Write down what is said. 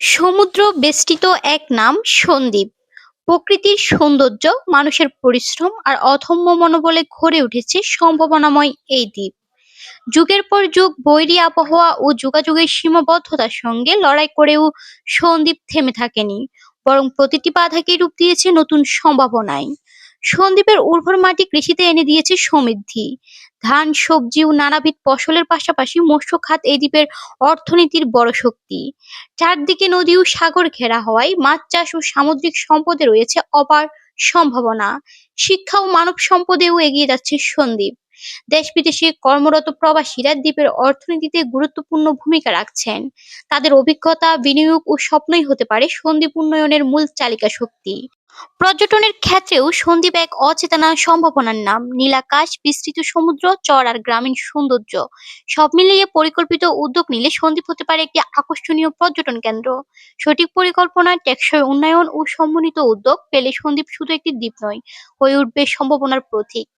সমুদ্র বেষ্টিত এক নাম সন্দ্বীপ। প্রকৃতির সৌন্দর্য, মানুষের পরিশ্রম আর অধম্য মনোবলে ঘরে উঠেছে সম্ভাবনাময় এই দ্বীপ। যুগের পর যুগ বৈরী আবহাওয়া ও যোগাযোগের সীমাবদ্ধতার সঙ্গে লড়াই করেও সন্দ্বীপ থেমে থাকেনি, বরং প্রতিটি বাধাকে রূপ দিয়েছে নতুন সম্ভাবনায়। সন্দ্বীপের উর্বর মাটি কৃষিতে এনে দিয়েছে সমৃদ্ধি। ধান, সবজি ও নানাবিধ ফসলের পাশাপাশি মৎস্য খাত এই দ্বীপের অর্থনীতির বড় শক্তি। চারদিকে নদী ও সাগর ঘেরা হওয়ায় মাছ চাষ ও সামুদ্রিক সম্পদে রয়েছে অপার সম্ভাবনা। শিক্ষা ও মানব সম্পদেও এগিয়ে যাচ্ছে সন্দ্বীপ দেশ বিদেশে কর্মরত প্রবাসীরা দ্বীপের অর্থনীতিতে গুরুত্বপূর্ণ ভূমিকা রাখছেন। তাদের অভিজ্ঞতা, বিনিয়োগ ও স্বপ্নই হতে পারে সন্দ্বীপ উন্নয়নের মূল চালিকা শক্তি। পর্যটনের ক্ষেত্রেও সন্দ্বীপ এক অচেতনা সম্ভাবনার নাম। নীলাকাশ, বিস্তৃত সমুদ্র, চর আর গ্রামীণ সৌন্দর্য সব মিলিয়ে পরিকল্পিত উদ্যোগ নিলে সন্দ্বীপ হতে পারে একটি আকর্ষণীয় পর্যটন কেন্দ্র। সঠিক পরিকল্পনা, টেকসই উন্নয়ন ও সমন্বিত উদ্যোগ পেলে সন্দ্বীপ শুধু একটি দ্বীপ নয়, হয়ে উঠবে সম্ভাবনার প্রতীক।